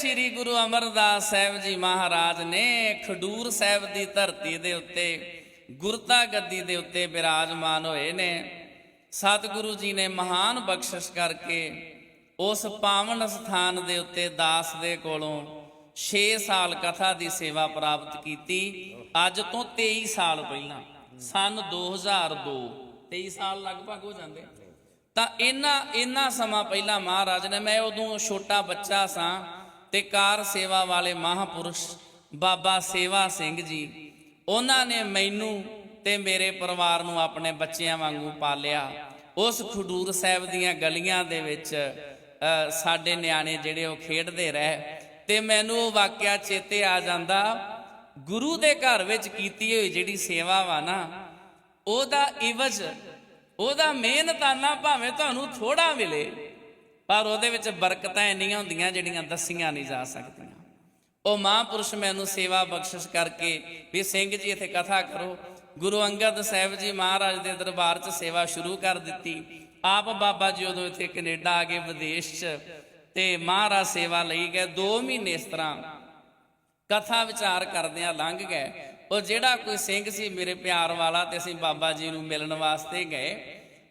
ਸ੍ਰੀ ਗੁਰੂ ਅਮਰਦਾਸ ਸਾਹਿਬ ਜੀ ਮਹਾਰਾਜ ਨੇ ਖਡੂਰ ਸਾਹਿਬ ਦੀ ਧਰਤੀ ਦੇ ਉੱਤੇ, ਗੁਰਤਾ ਗੱਦੀ ਦੇ ਉੱਤੇ ਬਿਰਾਜਮਾਨ ਹੋਏ ਨੇ। ਸਤਿਗੁਰੂ ਜੀ ਨੇ ਮਹਾਨ ਬਖਸ਼ਿਸ਼ ਕਰਕੇ ਉਸ ਪਾਵਨ ਸਥਾਨ ਦੇ ਉੱਤੇ ਦਾਸ ਦੇ ਕੋਲੋਂ 6 ਸਾਲ ਕਥਾ ਦੀ ਸੇਵਾ ਪ੍ਰਾਪਤ ਕੀਤੀ। ਅੱਜ ਤੋਂ 23 ਸਾਲ ਪਹਿਲਾਂ, ਸਨ 2002 23 ਸਾਲ ਲਗਭਗ ਹੋ ਜਾਂਦੇ। ਤਾਂ ਇਹਨਾਂ ਇਹਨਾਂ ਸਮਾਂ ਪਹਿਲਾਂ ਮਹਾਰਾਜ ਨੇ, ਮੈਂ ਉਦੋਂ ਛੋਟਾ ਬੱਚਾ ਸਾਂ ਤੇ ਕਾਰ ਸੇਵਾ ਵਾਲੇ ਮਹਾਪੁਰਸ਼ ਬਾਬਾ ਸੇਵਾ ਸਿੰਘ ਜੀ, ਉਹਨਾਂ ਨੇ ਮੈਨੂੰ ਤੇ ਮੇਰੇ ਪਰਿਵਾਰ ਨੂੰ ਆਪਣੇ ਬੱਚਿਆਂ ਵਾਂਗੂ ਪਾਲਿਆ। ਉਸ ਖਡੂਰ ਸਾਹਿਬ ਦੀਆਂ ਗਲੀਆਂ ਦੇ ਵਿੱਚ ਸਾਡੇ ਨਿਆਣੇ ਜਿਹੜੇ ਉਹ ਖੇਡਦੇ ਰਹੇ ਤੇ ਮੈਨੂੰ ਉਹ ਵਾਕਿਆ ਚੇਤੇ ਆ ਜਾਂਦਾ, ਗੁਰੂ ਦੇ ਘਰ ਵਿੱਚ ਕੀਤੀ ਹੋਈ ਜਿਹੜੀ ਸੇਵਾ ਵਾ ਨਾ, ਉਹਦਾ ਇਵਜ, ਉਹਦਾ ਮਿਹਨਤਾਨਾ ਭਾਵੇਂ ਤੁਹਾਨੂੰ ਥੋੜਾ ਮਿਲੇ। ਪਰ ਉਹਦੇ ਵਿੱਚ ਬਰਕਤਾਂ ਇੰਨੀਆਂ ਹੁੰਦੀਆਂ ਜਿਹੜੀਆਂ ਦੱਸੀਆਂ ਨਹੀਂ ਜਾ ਸਕਦੀਆਂ। ਉਹ ਮਹਾਂਪੁਰਸ਼ ਮੈਨੂੰ ਸੇਵਾ ਬਖਸ਼ਿਸ਼ ਕਰਕੇ ਵੀ ਸਿੰਘ ਜੀ ਇੱਥੇ ਕਥਾ ਕਰੋ। ਗੁਰੂ ਅੰਗਦ ਸਾਹਿਬ ਜੀ ਮਹਾਰਾਜ ਦੇ ਦਰਬਾਰ 'ਚ ਸੇਵਾ ਸ਼ੁਰੂ ਕਰ ਦਿੱਤੀ। ਆਪ ਬਾਬਾ ਜੀ ਉਦੋਂ ਇੱਥੇ ਕੈਨੇਡਾ ਆ ਗਏ ਵਿਦੇਸ਼ 'ਚ ਤੇ ਮਹਾਰਾਜ ਸੇਵਾ ਲਈ ਗਏ। 2 ਮਹੀਨੇ ਇਸ ਤਰ੍ਹਾਂ ਕਥਾ ਵਿਚਾਰ ਕਰਦਿਆਂ ਲੰਘ ਗਏ। ਉਹ ਜਿਹੜਾ ਕੋਈ ਸਿੰਘ ਸੀ ਮੇਰੇ ਪਿਆਰ ਵਾਲਾ ਤੇ ਅਸੀਂ ਬਾਬਾ ਜੀ ਨੂੰ ਮਿਲਣ ਵਾਸਤੇ ਗਏ।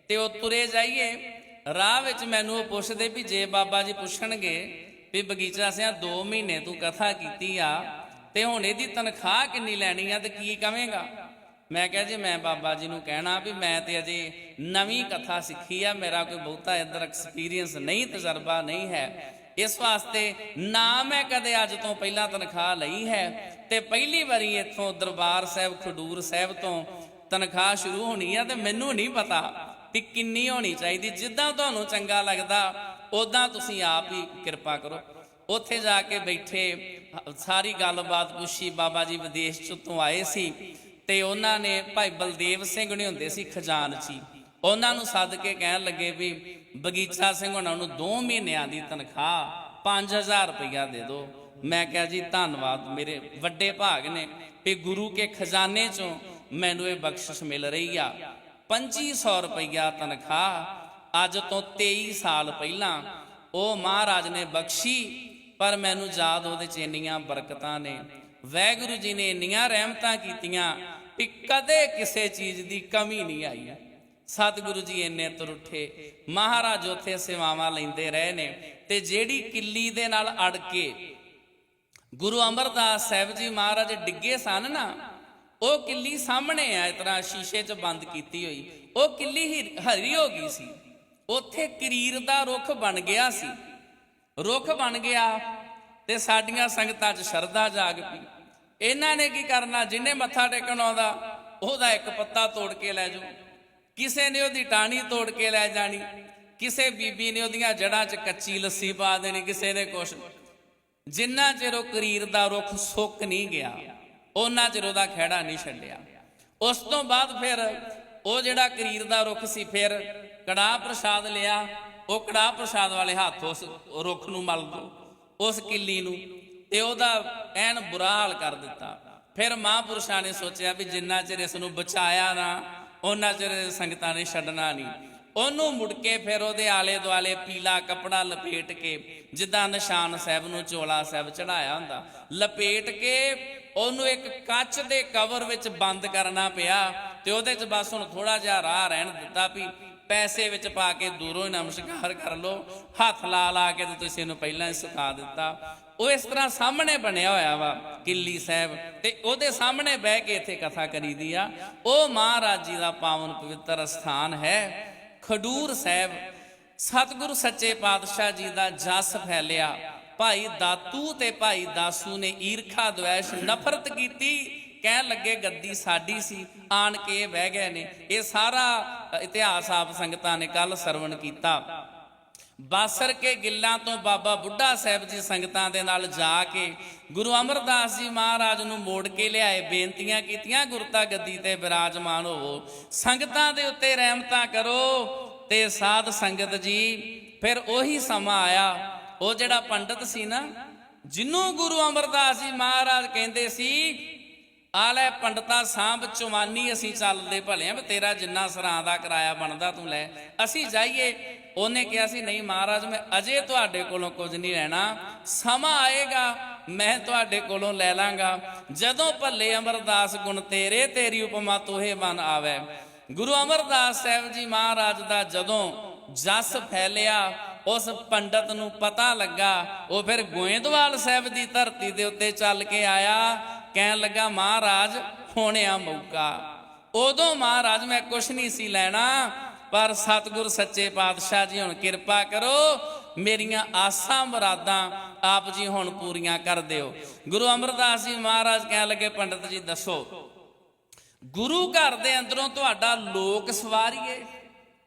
ਤੇ ਉਹ ਤੁਰੇ ਜਾਈਏ। ਰਾਹ ਵਿੱਚ ਮੈਨੂੰ ਉਹ ਪੁੱਛਦੇ ਵੀ ਜੇ ਬਾਬਾ ਜੀ ਪੁੱਛਣਗੇ ਵੀ ਬਗੀਚਾ ਸਿਆ 2 ਮਹੀਨੇ ਤੂੰ ਕਥਾ ਕੀਤੀ ਆ ਤੇ ਹੁਣ ਇਹਦੀ ਤਨਖਾਹ ਕਿੰਨੀ ਲੈਣੀ ਆ ਤੇ ਕੀ ਕਵੇਂਗਾ? ਮੈਂ ਕਿਹਾ ਜੀ, ਮੈਂ ਬਾਬਾ ਜੀ ਨੂੰ ਕਹਿਣਾ ਵੀ ਮੈਂ ਤੇ ਅਜੇ ਨਵੀਂ ਕਥਾ ਸਿੱਖੀ ਆ, ਮੇਰਾ ਕੋਈ ਬਹੁਤਾ ਇੱਧਰ ਐਕਸਪੀਰੀਅੰਸ ਨਹੀਂ, ਤਜਰਬਾ ਨਹੀਂ ਹੈ। ਇਸ ਵਾਸਤੇ ਨਾ ਮੈਂ ਕਦੇ ਅੱਜ ਤੋਂ ਪਹਿਲਾਂ ਤਨਖਾਹ ਲਈ ਹੈ ਤੇ ਪਹਿਲੀ ਵਾਰੀ ਇੱਥੋਂ ਦਰਬਾਰ ਸਾਹਿਬ, ਖਡੂਰ ਸਾਹਿਬ ਤੋਂ ਤਨਖਾਹ ਸ਼ੁਰੂ ਹੋਣੀ ਆ ਤੇ ਮੈਨੂੰ ਨਹੀਂ ਪਤਾ। ਵੀ ਕਿੰਨੀ ਹੋਣੀ ਚਾਹੀਦੀ, ਜਿੱਦਾਂ ਤੁਹਾਨੂੰ ਚੰਗਾ ਲੱਗਦਾ ਉਦਾਂ ਤੁਸੀਂ ਆਪ ਹੀ ਕਿਰਪਾ ਕਰੋ। ਉੱਥੇ ਜਾ ਕੇ ਬੈਠੇ, ਸਾਰੀ ਗੱਲਬਾਤ ਪੁੱਛੀ, ਬਾਬਾ ਜੀ ਵਿਦੇਸ਼ ਚ ਤੋਂ ਆਏ ਸੀ, ਤੇ ਉਹਨਾਂ ਨੇ ਭਾਈ ਬਲਦੇਵ ਸਿੰਘ ਨੇ ਹੁੰਦੇ ਸੀ ਖਜ਼ਾਨਚੀ ਉਹਨਾਂ ਨੂੰ ਸੱਦ ਕੇ ਕਹਿਣ ਲੱਗੇ ਵੀ, ਬਗੀਚਾ ਸਿੰਘ ਉਹਨਾਂ ਨੂੰ 2 ਮਹੀਨਿਆਂ ਦੀ ਤਨਖਾਹ 5000 ਰੁਪਇਆ ਦੇ ਦਿਓ ਮੈਂ ਕਿਹਾ, ਜੀ, ਧੰਨਵਾਦ, ਮੇਰੇ ਵੱਡੇ ਭਾਗ ਨੇ। ਵੀ ਗੁਰੂ ਕੇ ਖਜ਼ਾਨੇ ਚੋਂ ਮੈਨੂੰ ਇਹ ਬਖਸ਼ਿਸ਼ ਮਿਲ ਰਹੀ ਆ। 2500 ਰੁਪਇਆ ਤਨਖਾਹ ਅੱਜ ਤੋਂ 23 ਸਾਲ ਪਹਿਲਾਂ। ਉਹ ਮਹਾਰਾਜ ਨੇ ਬਖਸ਼ੀ, ਪਰ ਮੈਨੂੰ ਯਾਦ ਉਹਦੇ ਚ ਇੰਨੀਆਂ ਬਰਕਤਾਂ ਨੇ। ਵੈਗੁਰੂ ਜੀ ਨੇ ਇੰਨੀਆਂ ਰਹਿਮਤਾਂ ਕੀਤੀਆਂ ਵੀ ਕਦੇ ਕਿਸੇ ਚੀਜ਼ ਦੀ ਕਮੀ ਨਹੀਂ ਆਈ। ਸਤਿਗੁਰੂ ਜੀ ਇੰਨੇ ਤੁਰ ਉੱਠੇ। ਮਹਾਰਾਜ ਉੱਥੇ ਸੇਵਾਵਾਂ ਲੈਂਦੇ ਰਹੇ ਨੇ ਤੇ ਜਿਹੜੀ ਕਿੱਲੀ ਦੇ ਨਾਲ ਅੜ ਕੇ ਗੁਰੂ ਅਮਰਦਾਸ ਸਾਹਿਬ ਜੀ ਮਹਾਰਾਜ ਡਿੱਗੇ ਸਨ ਨਾ ਉਹ ਕਿੱਲੀ ਸਾਹਮਣੇ ਆ, ਇਸ ਤਰ੍ਹਾਂ ਸ਼ੀਸ਼ੇ 'ਚ ਬੰਦ ਕੀਤੀ ਹੋਈ। ਉਹ ਕਿੱਲੀ ਹੀ ਹਰੀ ਹੋ ਗਈ ਸੀ। ਉੱਥੇ ਕਰੀਰ ਦਾ ਰੁੱਖ ਬਣ ਗਿਆ ਸੀ। ਰੁੱਖ ਬਣ ਗਿਆ ਤੇ ਸਾਡੀਆਂ ਸੰਗਤਾਂ 'ਚ ਸ਼ਰਧਾ ਜਾਗ ਪਈ। ਇਹਨਾਂ ਨੇ ਕੀ ਕਰਨਾ? ਜਿੰਨੇ ਮੱਥਾ ਟੇਕਣ ਆਉਂਦਾ, ਉਹਦਾ ਇੱਕ ਪੱਤਾ ਤੋੜ ਕੇ ਲੈ ਜਾਓ ਕਿਸੇ ਨੇ ਉਹਦੀ ਟਾਹਣੀ ਤੋੜ ਕੇ ਲੈ ਜਾਣੀ। ਕਿਸੇ ਬੀਬੀ ਨੇ ਉਹਦੀਆਂ ਜੜਾਂ 'ਚ ਕੱਚੀ ਲੱਸੀ ਪਾ ਦੇਣੀ, ਕਿਸੇ ਨੇ ਕੁਛ। ਜਿੰਨਾ ਚਿਰ ਉਹ ਕਰੀਰ ਦਾ ਰੁੱਖ ਸੁੱਕ ਨਹੀਂ ਗਿਆ ਉਹਨਾਂ ਚਿਰ ਉਹਦਾ ਖਹਿੜਾ ਨਹੀਂ ਛੱਡਿਆ। ਉਸ ਤੋਂ ਬਾਅਦ ਫਿਰ ਉਹ ਜਿਹੜਾ ਕਰੀਰ ਦਾ ਰੁੱਖ ਸੀ, ਫਿਰ ਕੜਾਹ ਪ੍ਰਸ਼ਾਦ ਲਿਆ। ਉਹ ਕੜਾਹ ਪ੍ਰਸ਼ਾਦ ਵਾਲੇ ਹੱਥ ਉਸ ਰੁੱਖ ਨੂੰ ਮਲ ਦੋ ਉਸ ਕਿੱਲੀ ਨੂੰ। ਤੇ ਉਹਦਾ ਐਨ ਬੁਰਾ ਹਾਲ ਕਰ ਦਿੱਤਾ। ਫਿਰ ਮਹਾਂਪੁਰਸ਼ਾਂ ਨੇ ਸੋਚਿਆ ਵੀ ਜਿੰਨਾ ਚਿਰ ਇਸ ਨੂੰ ਬਚਾਇਆ ਨਾ, ਉਹਨਾਂ ਚਿਰ ਸੰਗਤਾਂ ਨੇ ਛੱਡਣਾ ਨਹੀਂ। ਉਹਨੂੰ ਮੁੜ ਕੇ ਫਿਰ ਉਹਦੇ ਆਲੇ ਦੁਆਲੇ ਪੀਲਾ ਕੱਪੜਾ ਲਪੇਟ ਕੇ, ਜਿੱਦਾਂ ਨਿਸ਼ਾਨ ਸਾਹਿਬ ਨੂੰ ਚੋਲਾ ਸਾਹਿਬ ਚੜਾਇਆ ਹੁੰਦਾ, ਲਪੇਟ ਕੇ ਉਹਨੂੰ ਇੱਕ ਕੱਚ ਦੇ ਕਵਰ ਵਿੱਚ ਬੰਦ ਕਰਨਾ ਪਿਆ ਤੇ ਉਹਦੇ 'ਚ ਬਸ ਹੁਣ ਥੋੜਾ ਜਿਹਾ ਰਾਹ ਰਹਿਣ ਦਿੱਤਾ ਵੀ ਪੈਸੇ ਵਿੱਚ ਪਾ ਕੇ ਦੂਰੋਂ ਹੀ ਨਮਸਕਾਰ ਕਰ ਲਓ, ਹੱਥ ਲਾ ਲਾ ਕੇ ਤੇ ਤੁਸੀਂ ਇਹਨੂੰ ਪਹਿਲਾਂ ਹੀ ਸੁਕਾ ਦਿੱਤਾ। ਉਹ ਇਸ ਤਰ੍ਹਾਂ ਸਾਹਮਣੇ ਬਣਿਆ ਹੋਇਆ ਵਾ ਕਿੱਲੀ ਸਾਹਿਬ ਤੇ ਉਹਦੇ ਸਾਹਮਣੇ ਬਹਿ ਕੇ ਇੱਥੇ ਕਥਾ ਕਰੀਦੀ ਆ, ਉਹ ਮਹਾਰਾਜ ਜੀ ਦਾ ਪਾਵਨ ਪਵਿੱਤਰ ਸਥਾਨ ਹੈ ਖਡੂਰ ਸਾਹਿਬ, ਸਤਿਗੁਰੂ ਸੱਚੇ ਪਾਤਸ਼ਾਹ ਜੀ ਦਾ ਜਸ ਫੈਲਿਆ। ਭਾਈ ਦਾਤੂ ਤੇ ਭਾਈ ਦਾਸੂ ਨੇ ਈਰਖਾ ਦਵੈਸ਼ ਨਫ਼ਰਤ ਕੀਤੀ। ਕਹਿਣ ਲੱਗੇ, ਗੱਦੀ ਸਾਡੀ ਸੀ, ਆਣ ਕੇ ਬਹਿ ਗਏ ਨੇ। ਇਹ ਸਾਰਾ ਇਤਿਹਾਸ ਆਪ ਸੰਗਤਾਂ ਨੇ ਕੱਲ ਸਰਵਣ ਕੀਤਾ। ਬਾਸਰ ਕੇ ਗਿੱਲਾਂ ਤੋਂ ਬਾਬਾ ਬੁੱਢਾ ਸਾਹਿਬ ਜੀ ਸੰਗਤਾਂ ਦੇ ਨਾਲ ਜਾ ਕੇ ਗੁਰੂ ਅਮਰਦਾਸ ਜੀ ਮਹਾਰਾਜ ਨੂੰ ਮੋੜ ਕੇ ਲਿਆਏ, ਬੇਨਤੀਆਂ ਕੀਤੀਆਂ ਗੁਰਤਾ ਗੱਦੀ ਤੇ ਬਿਰਾਜਮਾਨ ਹੋਵੋ। ਸੰਗਤਾਂ ਦੇ ਉੱਤੇ ਰਹਿਮਤਾਂ ਕਰੋ ਤੇ ਸਾਧ ਸੰਗਤ ਜੀ, ਫਿਰ ਉਹੀ ਸਮਾਂ ਆਇਆ, ਉਹ ਜਿਹੜਾ ਪੰਡਤ ਸੀ ਨਾ ਜਿਹਨੂੰ ਗੁਰੂ ਅਮਰਦਾਸ ਜੀ ਮਹਾਰਾਜ ਕਹਿੰਦੇ ਸੀ ਆ ਲੈ ਪੰਡਤਾ ਸਾਂਭ ਚੁਮਾਨੀ ਅਸੀਂ ਚੱਲਦੇ ਭਲੇ ਵੀ ਤੇਰਾ ਜਿੰਨਾ ਸਰਾਂ ਦਾ ਕਿਰਾਇਆ ਬਣਦਾ ਤੂੰ ਲੈ। ਅਸੀਂ ਜਾਈਏ। ਉਹਨੇ ਕਿਹਾ ਸੀ, ਨਹੀਂ ਮਹਾਰਾਜ, ਮੈਂ ਅਜੇ ਤੁਹਾਡੇ ਕੋਲੋਂ ਕੁਝ ਨਹੀਂ ਲੈਣਾ। ਸਮਾਂ ਆਏਗਾ, ਮੈਂ ਤੁਹਾਡੇ ਕੋਲੋਂ ਲੈ ਲਾਂਗਾ। ਜਦੋਂ ਭੱਲੇ ਅਮਰਦਾਸ, ਗੁਣ ਤੇਰੇ, ਤੇਰੀ ਉਪਮਾ ਤੋਹੇ ਮਨ ਆਵੇ। ਗੁਰੂ ਅਮਰਦਾਸ ਸਾਹਿਬ ਜੀ ਮਹਾਰਾਜ ਦਾ ਜਦੋਂ ਜਸ ਫੈਲਿਆ, ਉਸ ਪੰਡਤ ਨੂੰ ਪਤਾ ਲੱਗਾ, ਉਹ ਫਿਰ ਗੋਇੰਦਵਾਲ ਸਾਹਿਬ ਦੀ ਧਰਤੀ ਦੇ ਉੱਤੇ ਚੱਲ ਕੇ ਆਇਆ। ਕਹਿਣ ਲੱਗਾ, ਮਹਾਰਾਜ, ਹੋਣਿਆ ਮੌਕਾ। ਉਦੋਂ ਮਹਾਰਾਜ, ਮੈਂ ਕੁਛ ਨਹੀਂ ਸੀ ਲੈਣਾ, ਪਰ ਸਤਿਗੁਰ ਸੱਚੇ ਪਾਤਸ਼ਾਹ ਜੀ, ਹੁਣ ਕਿਰਪਾ ਕਰੋ, ਮੇਰੀਆਂ ਆਸਾਂ ਮੁਰਾਦਾਂ ਆਪ ਜੀ ਹੁਣ ਪੂਰੀਆਂ ਕਰ ਦਿਓ। ਗੁਰੂ ਅਮਰਦਾਸ ਜੀ ਮਹਾਰਾਜ ਕਹਿਣ ਲੱਗੇ, ਪੰਡਤ ਜੀ, ਦੱਸੋ, ਗੁਰੂ ਘਰ ਦੇ ਅੰਦਰੋਂ ਤੁਹਾਡਾ ਲੋਕ ਸਵਾਰੀਏ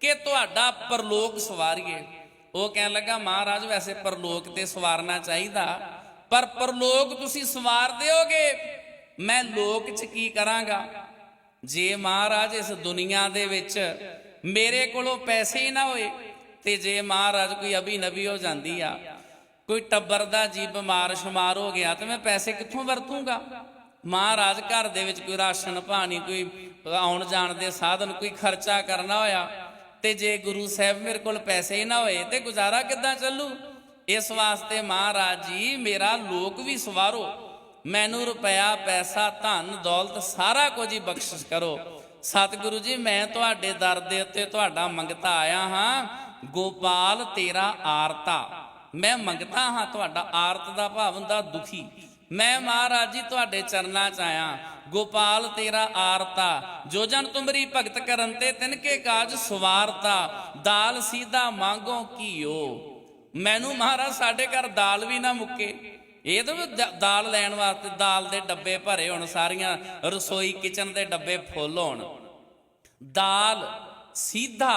ਕਿ ਤੁਹਾਡਾ ਪਰਲੋਕ ਸਵਾਰੀਏ? ਉਹ ਕਹਿਣ ਲੱਗਾ, ਮਹਾਰਾਜ, ਵੈਸੇ ਪਰਲੋਕ ਤੇ ਸਵਾਰਨਾ ਚਾਹੀਦਾ ਪਰ ਪਰਲੋਕ ਤੁਸੀਂ ਸਵਾਰ ਦਿਓਗੇ? ਮੈਂ ਲੋਕ 'ਚ ਕੀ ਕਰਾਂਗਾ? ਜੇ ਮਹਾਰਾਜ ਇਸ ਦੁਨੀਆ ਦੇ ਵਿੱਚ ਮੇਰੇ ਕੋਲੋਂ ਪੈਸੇ ਹੀ ਨਾ ਹੋਏ, ਤੇ ਜੇ ਮਹਾਰਾਜ ਕੋਈ ਅਭੀ ਨਬੀ ਹੋ ਜਾਂਦੀ ਆ, ਕੋਈ ਟੱਬਰ ਦਾ ਜੀ ਬਿਮਾਰ ਸ਼ੁਮਾਰ ਹੋ ਗਿਆ, ਤੇ ਮੈਂ ਪੈਸੇ ਕਿੱਥੋਂ ਵਰਤੂੰਗਾ? ਮਹਾਰਾਜ ਘਰ ਦੇ ਵਿੱਚ ਕੋਈ ਰਾਸ਼ਨ, ਪਾਣੀ, ਕੋਈ ਆਉਣ ਜਾਣ ਦੇ ਸਾਧਨ, ਕੋਈ ਖਰਚਾ ਕਰਨਾ ਹੋਇਆ, ਤੇ ਜੇ ਗੁਰੂ ਸਾਹਿਬ ਮੇਰੇ ਕੋਲ ਪੈਸੇ ਹੀ ਨਾ ਹੋਏ, ਤੇ ਗੁਜ਼ਾਰਾ ਕਿੱਦਾਂ ਚੱਲੂ? ਇਸ ਵਾਸਤੇ ਮਹਾਰਾਜ ਜੀ, ਮੇਰਾ ਲੋਕ ਵੀ ਸਵਾਰੋ। ਮੈਨੂੰ ਰੁਪਇਆ, ਪੈਸਾ, ਧਨ, ਦੌਲਤ ਸਾਰਾ ਕੁਝ ਹੀ ਬਖਸ਼ਿਸ਼ ਕਰੋ। ਸਤਿਗੁਰੂ ਜੀ, ਮੈਂ ਤੁਹਾਡੇ ਦਰ ਦੇ ਉੱਤੇ ਤੁਹਾਡਾ ਮੰਗਤਾ ਆਇਆ ਹਾਂ। ਗੋਪਾਲ, ਤੇਰਾ ਆਰਤਾ। ਮੈਂ ਮੰਗਤਾ ਹਾਂ ਤੁਹਾਡਾ ਆਰਤ ਦਾ ਭਾਵ ਹੁੰਦਾ ਦੁਖੀ। ਮੈਂ ਮਹਾਰਾਜ ਜੀ, ਤੁਹਾਡੇ ਚਰਨਾਂ 'ਚ ਆਇਆ। ਗੋਪਾਲ, ਤੇਰਾ ਆਰਤਾ। ਜੋ ਜਨ ਤੁਮਰੀ ਭਗਤ ਕਰਨ ਤੇ ਤਿਨਕੇ ਕਾਜ ਸਵਾਰਤਾ। ਦਾਲ, ਸੀਧਾ ਮੰਗੋ ਕੀਓ ਮੈਨੂੰ ਮਹਾਰਾਜ, ਸਾਡੇ ਘਰ ਦਾਲ ਵੀ ਨਾ ਮੁੱਕੇ। ਇਹ ਤਾਂ ਵੀ ਦਾਲ ਲੈਣ ਵਾਸਤੇ ਦਾਲ ਦੇ ਡੱਬੇ ਭਰੇ ਹੋਣ, ਸਾਰੀਆਂ ਰਸੋਈ ਕਿਚਨ ਦੇ ਡੱਬੇ ਫੁੱਲ ਹੋਣ। ਦਾਲ ਸੀਧਾ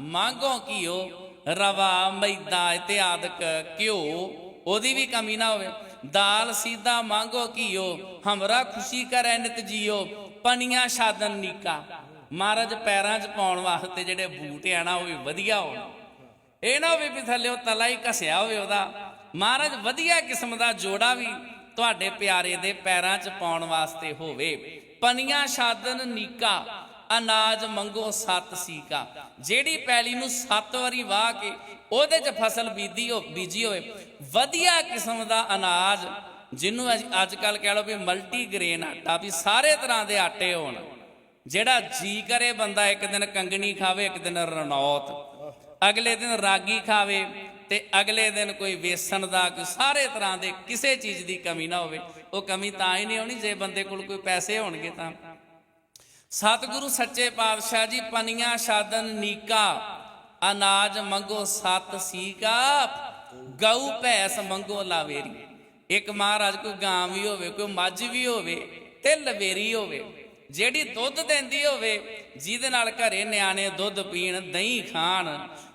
ਮੰਗੋ ਕੀਓ ਰਵਾ, ਮੈਦਾ ਇਤਿਆਦਿਕ ਘਿਓ, ਉਹਦੀ ਵੀ ਕਮੀ ਨਾ ਹੋਵੇ। ਦਾਲ ਸੀਧਾ ਮੰਗੋ ਕੀਓ ਹਮਰਾ ਖੁਸ਼ੀ ਕਰੈ ਨਿਤ ਜੀਓ, ਪਨੀਆਂ ਸ਼ਾਦਨ ਨੀਕਾ। ਮਹਾਰਾਜ, ਪੈਰਾਂ 'ਚ ਪਾਉਣ ਵਾਸਤੇ ਜਿਹੜੇ ਬੂਟ ਆ ਨਾ, ਉਹ ਵੀ ਵਧੀਆ ਹੋਣ। ਇਹ ਨਾ ਹੋਵੇ ਵੀ ਥੱਲਿਓ ਤਲਾ ਹੀ ਘਸਿਆ ਹੋਵੇ ਉਹਦਾ। ਮਹਾਰਾਜ, ਵਧੀਆ ਕਿਸਮ ਦਾ ਜੋੜਾ ਵੀ ਤੁਹਾਡੇ ਪਿਆਰੇ ਦੇ ਪੈਰਾਂ 'ਚ ਪਾਉਣ ਵਾਸਤੇ ਹੋਵੇ। ਪਨੀਆਂ ਸ਼ਾਦਨ ਨੀਕਾ, ਅਨਾਜ ਮੰਗੋ ਸੱਤ ਸੀਕਾ। ਜਿਹੜੀ ਪੈਲੀ ਨੂੰ ਸੱਤ ਵਾਰੀ ਵਾਹ ਕੇ ਉਹਦੇ 'ਚ ਫਸਲ ਬੀਜੀ ਹੋ ਬੀਜੀ ਹੋਵੇ, ਵਧੀਆ ਕਿਸਮ ਦਾ ਅਨਾਜ ਜਿਹਨੂੰ ਅੱਜ ਕੱਲ ਕਹਿ ਲਓ ਵੀ ਮਲਟੀ ਗ੍ਰੇਨ ਆਟਾ ਵੀ ਸਾਰੇ ਤਰ੍ਹਾਂ ਦੇ ਆਟੇ ਹੋਣ। ਜਿਹੜਾ ਜੀ ਕਰੇ ਬੰਦਾ ਇੱਕ ਦਿਨ ਕੰਗਣੀ ਖਾਵੇ, ਇੱਕ ਦਿਨ ਰਣੌਤ। ਅਗਲੇ ਦਿਨ ਰਾਗੀ ਖਾਵੇ ਤੇ ਅਗਲੇ ਦਿਨ ਕੋਈ ਵੇਸਣ ਦਾ ਕੋਈ ਸਾਰੇ ਤਰ੍ਹਾਂ ਦੇ ਕਿਸੇ ਚੀਜ਼ ਦੀ ਕਮੀ ਨਾ ਹੋਵੇ, ਉਹ ਕਮੀ ਤਾਂ ਹੀ ਨਹੀਂ ਆਉਣੀ, ਜੇ ਬੰਦੇ ਕੋਲ ਕੋਈ ਪੈਸੇ ਹੋਣਗੇ ਤਾਂ। ਸਤਿਗੁਰੂ ਸੱਚੇ ਪਾਤਸ਼ਾਹ ਜੀ, ਪਨੀਆਂ ਸ਼ਾਦਨ ਨੀਕਾ, ਅਨਾਜ ਮੰਗੋ ਸਤ ਸੀਕਾ, ਗਊ ਭੈਸ ਮੰਗੋ ਲਾਵੇਰੀ। ਇੱਕ ਮਹਾਰਾਜ, ਕੋਈ ਗਾਂ ਵੀ ਹੋਵੇ, ਕੋਈ ਮੱਝ ਵੀ ਹੋਵੇ ਤੇ ਲਵੇਰੀ ਹੋਵੇ ਜਿਹੜੀ ਦੁੱਧ ਦਿੰਦੀ ਹੋਵੇ, ਜਿਹਦੇ ਨਾਲ ਘਰੇ ਨਿਆਣੇ ਦੁੱਧ ਪੀਣ, ਦਹੀਂ ਖਾਣ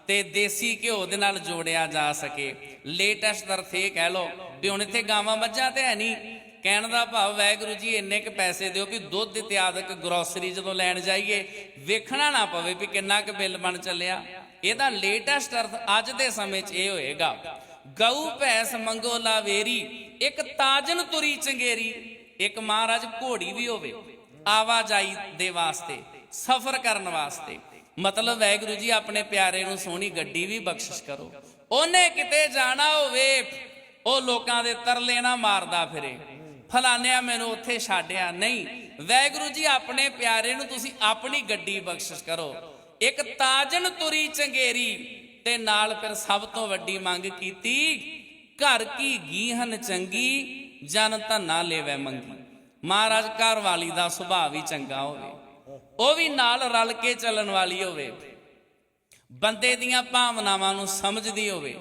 ਤੇ ਦੇਸੀ ਘਿਓ ਦੇ ਨਾਲ ਜੋੜਿਆ ਜਾ ਸਕੇ। ਲੇਟੈਸਟ ਅਰਥੇ ਕਹਿ ਲੋ ਵੀ ਹੁਣ ਇੱਥੇ ਗਾਵਾਂ ਮੱਝਾਂ ਤੇ ਹੈ ਨਹੀਂ। ਕਹਿਣ ਦਾ ਭਾਵ ਵੈਗੁਰੂ ਜੀ ਇੰਨੇ ਕ ਪੈਸੇ ਦਿਓ ਵੀ ਦੁੱਧ ਇਤਿਆਦਕ ਗਰੋਸਰੀ ਜਦੋਂ ਲੈਣ ਜਾਈਏ, ਵੇਖਣਾ ਨਾ ਪਵੇ ਵੀ ਕਿੰਨਾ ਕ ਬਿੱਲ ਬਣ ਚੱਲਿਆ। ਇਹਦਾ ਲੇਟੈਸਟ ਅਰਥ ਅੱਜ ਦੇ ਸਮੇਂ 'ਚ ਇਹ ਹੋਏਗਾ। ਗਊ, ਭੈਸ, ਮੰਗੋ, ਲਾਵੇਰੀ, ਇੱਕ ਤਾਜਨ ਤੁਰੀ ਚੰਗੇਰੀ, ਇੱਕ ਮਹਾਰਾਜ ਘੋੜੀ ਵੀ ਹੋਵੇ। ਆਵਾਜਾਈ ਦੇ ਵਾਸਤੇ, ਸਫ਼ਰ ਕਰਨ ਵਾਸਤੇ। ਮਤਲਬ ਵੈਗੁਰੂ ਜੀ, ਆਪਣੇ ਪਿਆਰੇ ਨੂੰ ਸੋਹਣੀ ਗੱਡੀ ਵੀ ਬਖਸ਼ਿਸ਼ ਕਰੋ। ਉਹਨੇ ਕਿਤੇ ਜਾਣਾ ਹੋਵੇ, ਉਹ ਲੋਕਾਂ ਦੇ ਤਰਲੇ ਨਾ ਮਾਰਦਾ ਫਿਰੇ। ਫਲਾਨਿਆ ਮੈਨੂੰ ਉੱਥੇ ਛੱਡਿਆ ਨਹੀਂ। ਵੈਗੁਰੂ ਜੀ, ਆਪਣੇ ਪਿਆਰੇ ਨੂੰ ਤੁਸੀਂ ਆਪਣੀ ਗੱਡੀ ਬਖਸ਼ਿਸ਼ ਕਰੋ। ਇੱਕ ਤਾਜਨ ਤੁਰੀ ਚੰਗੇਰੀ ਤੇ ਨਾਲ ਫਿਰ ਸਭ ਤੋਂ ਵੱਡੀ ਮੰਗ ਕੀਤੀ, ਘਰ ਕੀ ਗੀਹਨ ਚੰਗੀ, ਜਨ ਧੰਨਾ ਲੈਵੇ ਮੰਗੀ। ਮਹਾਰਾਜ ਘਰ ਵਾਲੀ ਦਾ ਸੁਭਾਅ ਵੀ ਚੰਗਾ ਹੋਵੇ, ਉਹ ਵੀ ਨਾਲ ਰਲ ਕੇ ਚੱਲਣ ਵਾਲੀ ਹੋਵੇ, ਬੰਦੇ ਦੀਆਂ ਭਾਵਨਾਵਾਂ ਨੂੰ ਸਮਝਦੀ ਹੋਵੇ।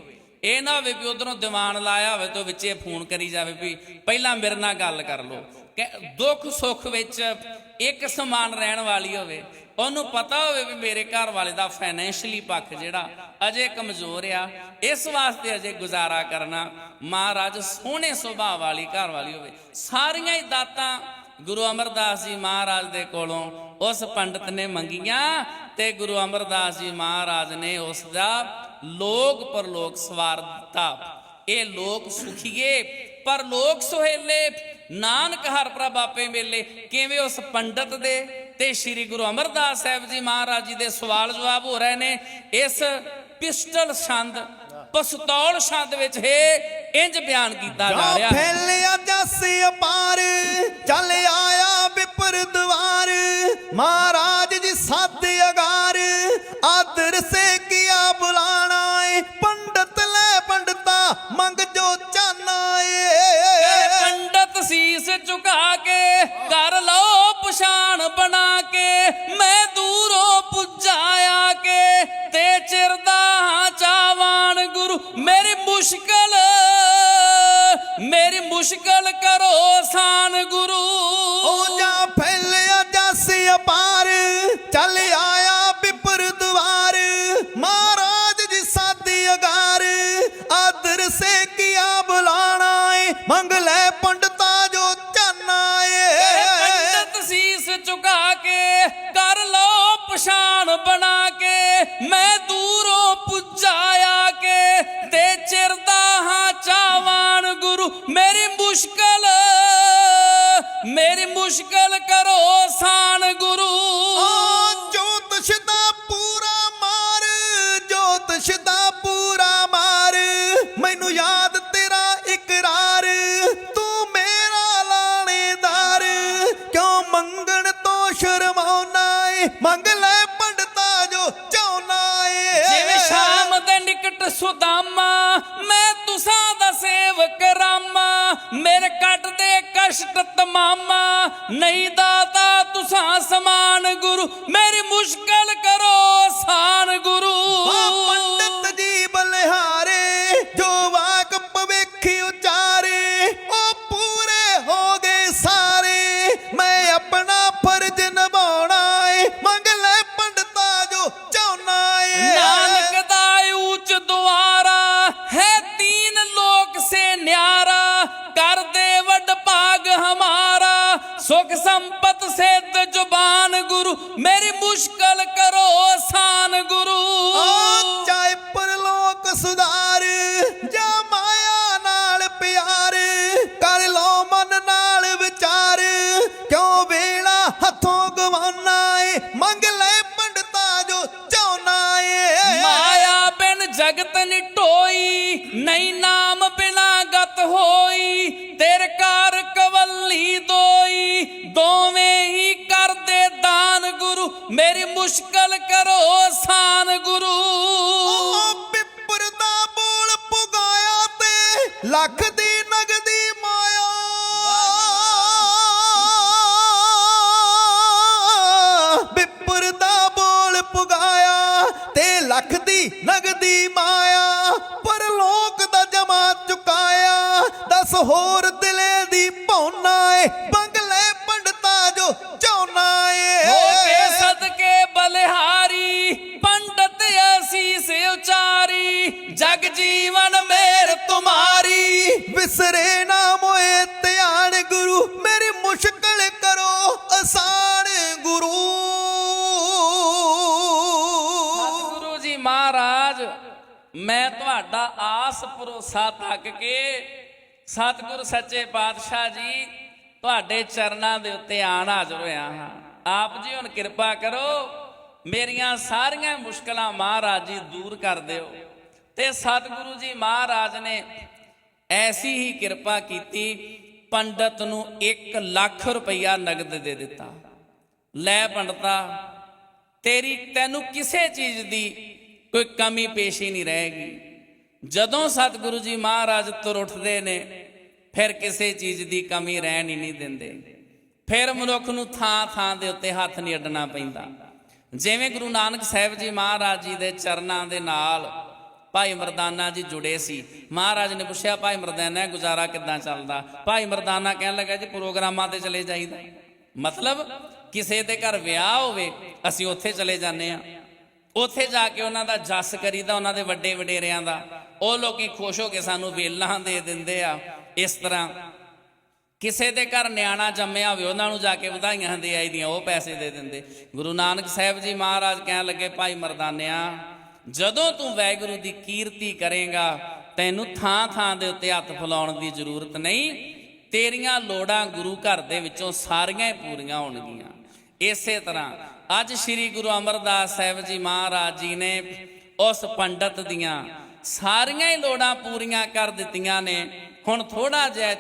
ਇਹ ਨਾ ਹੋਵੇ ਵੀ ਉਧਰੋਂ ਦੀਵਾਨ ਲਾਇਆ ਹੋਵੇ ਤੇ ਉਹ ਵਿੱਚੇ ਫੋਨ ਕਰੀ ਜਾਵੇ ਵੀ ਪਹਿਲਾਂ ਮੇਰੇ ਨਾਲ ਗੱਲ ਕਰ ਲਓ। ਦੁੱਖ ਸੁੱਖ ਵਿੱਚ ਇੱਕ ਸਮਾਨ ਰਹਿਣ ਵਾਲੀ ਹੋਵੇ। ਉਹਨੂੰ ਪਤਾ ਹੋਵੇ ਵੀ ਮੇਰੇ ਘਰ ਵਾਲੇ ਦਾ ਫਾਈਨੈਂਸ਼ਲੀ ਪੱਖ ਜਿਹੜਾ ਅਜੇ ਕਮਜ਼ੋਰ ਆ। ਇਸ ਵਾਸਤੇ ਅਜੇ ਗੁਜ਼ਾਰਾ ਕਰਨਾ ਮਹਾਰਾਜ ਸੋਹਣੇ ਸੁਭਾਅ ਵਾਲੀ ਘਰ ਵਾਲੀ ਹੋਵੇ। ਸਾਰੀਆਂ ਹੀ ਦਾਤਾਂ ਗੁਰੂ ਅਮਰਦਾਸ ਜੀ ਮਹਾਰਾਜ ਦੇ ਕੋਲੋਂ ਉਸ ਪੰਡਤ ਨੇ ਮੰਗੀਆਂ ਤੇ ਗੁਰੂ ਅਮਰਦਾਸ ਜੀ ਮਹਾਰਾਜ ਨੇ ਉਸ ਦਾ ਲੋਕ ਪਰਲੋਕ ਸਵਾਰ ਦਿੱਤਾ। ਇਹ ਲੋਕ ਸੁਖੀਏ, ਪਰ ਲੋਕ ਸੁਹੇਲੇ ਨਾਨਕ ਹਰ ਪ੍ਰਭ ਆਪੇ ਮੇਲੇ। ਕਿਵੇਂ ਉਸ ਪੰਡਤ ਦੇ ਤੇ ਸ੍ਰੀ ਗੁਰੂ ਅਮਰਦਾਸ ਸਾਹਿਬ ਜੀ ਮਹਾਰਾਜ ਜੀ ਦੇ ਸਵਾਲ ਜਵਾਬ ਹੋ ਰਹੇ ਨੇ, ਇਸ ਪਿਸਟਲ ਛੰਦ, ਪਸਤੌਲ ਛੰਦ ਵਿੱਚ ਹੈ, ਇੰਜ ਬਿਆਨ ਕੀਤਾ ਜਾ ਰਿਹਾ। ਹੈ ਫੈਲਿਆ ਜਸ ਅਪਾਰ, ਚੱਲ ਆਇਆ ਵਿਪਰ ਦਵਾਰ। ਮਹਾਰਾਜ ਜੀ ਸੱਦ ਅਗਾਰ, ਆਦਰ ਸੇ ਕੀਆ ਬੁਲਾਣਾ ਏ। ਪੰਡਤ ਲੈ ਪੰਡਤਾ, ਮੰਗ ਜੋ ਸੀਸ ਝੁਕਾ ਕੇ ਕਰ ਲਓ ਪਛਾਣ ਬਣਾ ਕੇ ਮੈਂ ਦੂਰੋਂ ਪੁੱਜਾਇਆ ਕੇ ਤੇ ਚਿਰਦਾ ਹਾਂ ਚਾਵਾਨ ਗੁਰੂ, ਮੇਰੀ ਮੁਸ਼ਕਲ ਮੇਰੀ ਮੁਸ਼ਕਲ ਕਰੋ ਸਾਨ ਗੁਰੂ। ਜੋਤ ਸ਼ਦਾ ਪੂਰਾ ਮਾਰ, ਜੋਤ ਸ਼ਦਾ ਪੂਰਾ ਮਾਰ, ਮੈਨੂੰ ਯਾਦ ਤੇਰਾ ਇਕਰਾਰ ਤੂੰ ਮੇਰਾ ਲਾਣੇਦਾਰ, ਕਿਉਂ ਮੰਗਣ ਤੋਂ ਸ਼ਰਮਾਉਣਾ ਏ? ਮੰਗ ਸੁਦਾਮਾ, ਮੈਂ ਤੁਸਾਂ ਦਾ ਸੇਵਕ ਰਾਮਾ, ਮੇਰੇ ਕੱਟਦੇ ਕਸ਼ਟ ਤਮਾਮਾ, ਨਹੀਂ ਦਾਤਾ ਤੁਸਾਂ ਸਮਾਨ ਗੁਰੂ, ਮੇਰੀ ਮੁਸ਼ਕਲ ਲੱਖ ਦੀ ਨਗਦੀ ਮਾਇਆ। ਪਿੱਪਰ ਦਾ ਬੋਲ ਪੁਗਾਇਆ ਤੇ ਲੱਖ ਦੀ ਨਗਦੀ ਮਾਇਆ। ਪਰ ਦਾ ਜਮਾ ਚੁਕਾਇਆ। ਦਸ ਹੋਰ ਦਿਲੇ ਦੀ ਭੌਨਾ ਏ। ਬੰਗਲੇ ਪੰਡਤਾ ਜੋ ਚਾਹੁੰਨਾ ਏ। ਹੋ ਸਦਕੇ ਬਲਿਹਾਰੀ, ਪੰਡਤ ਅਸੀਸ ਉਚਾਰੀ ਜਗ ਜੀਵਨ ਮੇਰ ਤੁਮਾਰੀ। ਵਿਸਰੇ ਨਾ ਮੋਏ, ਧਿਆਨ ਗੁਰੂ, ਮੇਰੀ ਮੁਸ਼ਕਲ ਕਰੋ ਆਸਾਨ ਗੁਰੂ। ਗੁਰੂ ਜੀ ਮਹਾਰਾਜ, ਮੈਂ ਤੁਹਾਡਾ ਆਸ ਭਰੋਸਾ ਤੱਕ ਕੇ ਸਤਿਗੁਰ ਸੱਚੇ ਪਾਤਸ਼ਾਹ ਜੀ ਤੁਹਾਡੇ ਚਰਨਾਂ ਦੇ ਉੱਤੇ ਆਣ ਹਾਜ਼ਰ ਹੋਇਆ ਹਾਂ। ਆਪ ਜੀ ਹੁਣ ਕਿਰਪਾ ਕਰੋ, ਮੇਰੀਆਂ ਸਾਰੀਆਂ ਮੁਸ਼ਕਲਾਂ ਮਹਾਰਾਜ ਜੀ ਦੂਰ ਕਰ ਦਿਓ। ਤੇ ਸਤਿਗੁਰੂ ਜੀ ਮਹਾਰਾਜ ਨੇ ਐਸੀ ਹੀ ਕਿਰਪਾ ਕੀਤੀ, ਪੰਡਤ ਨੂੰ 1 ਲੱਖ ਰੁਪਈਆ ਨਗਦ ਦੇ ਦਿੱਤਾ। ਲੈ ਪੰਡਤਾ, ਤੇਰੀ ਤੈਨੂੰ ਕਿਸੇ ਚੀਜ਼ ਦੀ ਕੋਈ ਕਮੀ ਪੇਸ਼ੀ ਨਹੀਂ ਰਹੇਗੀ। ਜਦੋਂ ਸਤਿਗੁਰੂ ਜੀ ਮਹਾਰਾਜ ਤੁਰ ਉੱਠਦੇ ਨੇ, ਫਿਰ ਕਿਸੇ ਚੀਜ਼ ਦੀ ਕਮੀ ਰਹਿਣ ਹੀ ਨਹੀਂ ਦਿੰਦੇ। ਫਿਰ ਮਨੁੱਖ ਨੂੰ ਥਾਂ ਥਾਂ ਦੇ ਉੱਤੇ ਹੱਥ ਨਹੀਂ ਅੱਡਣਾ ਪੈਂਦਾ। ਜਿਵੇਂ ਗੁਰੂ ਨਾਨਕ ਸਾਹਿਬ ਜੀ ਮਹਾਰਾਜ ਜੀ ਦੇ ਚਰਨਾਂ ਦੇ ਨਾਲ ਭਾਈ ਮਰਦਾਨਾ ਜੀ ਜੁੜੇ ਸੀ। ਮਹਾਰਾਜ ਨੇ ਪੁੱਛਿਆ, ਭਾਈ ਮਰਦਾਨਾ ਗੁਜ਼ਾਰਾ ਕਿੱਦਾਂ ਚੱਲਦਾ? ਭਾਈ ਮਰਦਾਨਾ ਕਹਿਣ ਲੱਗਾ ਜੀ ਪ੍ਰੋਗਰਾਮਾਂ ਤੇ ਚਲੇ ਜਾਈਦਾ। ਮਤਲਬ ਕਿਸੇ ਦੇ ਘਰ ਵਿਆਹ ਹੋਵੇ, ਅਸੀਂ ਉੱਥੇ ਚਲੇ ਜਾਂਦੇ ਆ ਉੱਥੇ ਜਾ ਕੇ ਉਹਨਾਂ ਦਾ ਜਸ ਕਰੀਦਾ, ਉਹਨਾਂ ਦੇ ਵੱਡੇ ਵਡੇਰਿਆਂ ਦਾ। ਉਹ ਲੋਕੀ ਖੁਸ਼ ਹੋ ਕੇ ਸਾਨੂੰ ਵੇਲਾਂ ਦੇ ਦਿੰਦੇ ਆ। ਇਸ ਤਰ੍ਹਾਂ ਕਿਸੇ ਦੇ ਘਰ ਨਿਆਣਾ ਜੰਮਿਆ ਹੋਵੇ, ਉਹਨਾਂ ਨੂੰ ਜਾ ਕੇ ਵਧਾਈਆਂ ਦੇ ਆਈਦੀਆਂ ਉਹ ਪੈਸੇ ਦੇ ਦਿੰਦੇ। ਗੁਰੂ ਨਾਨਕ ਸਾਹਿਬ ਜੀ ਮਹਾਰਾਜ ਕਹਿਣ ਲੱਗੇ, ਭਾਈ ਮਰਦਾਨਿਆ ਜਦੋਂ ਤੂੰ ਵਾਹਿਗੁਰੂ ਦੀ ਕੀਰਤੀ ਕਰੇਗਾ, ਤੈਨੂੰ ਥਾਂ ਥਾਂ ਦੇ ਉੱਤੇ ਹੱਥ ਫਲਾਉਣ ਦੀ ਜ਼ਰੂਰਤ ਨਹੀਂ। ਤੇਰੀਆਂ ਲੋੜਾਂ ਗੁਰੂ ਘਰ ਦੇ ਵਿੱਚੋਂ ਸਾਰੀਆਂ ਹੀ ਪੂਰੀਆਂ ਹੋਣਗੀਆਂ। ਇਸੇ ਤਰ੍ਹਾਂ ਅੱਜ ਸ੍ਰੀ ਗੁਰੂ ਅਮਰਦਾਸ ਸਾਹਿਬ ਜੀ ਮਹਾਰਾਜ ਜੀ ਨੇ ਉਸ ਪੰਡਤ ਦੀਆਂ ਸਾਰੀਆਂ ਹੀ ਲੋੜਾਂ ਪੂਰੀਆਂ ਕਰ ਦਿੱਤੀਆਂ ਨੇ। ਹੁਣ ਥੋੜਾ ਜਿਹਾ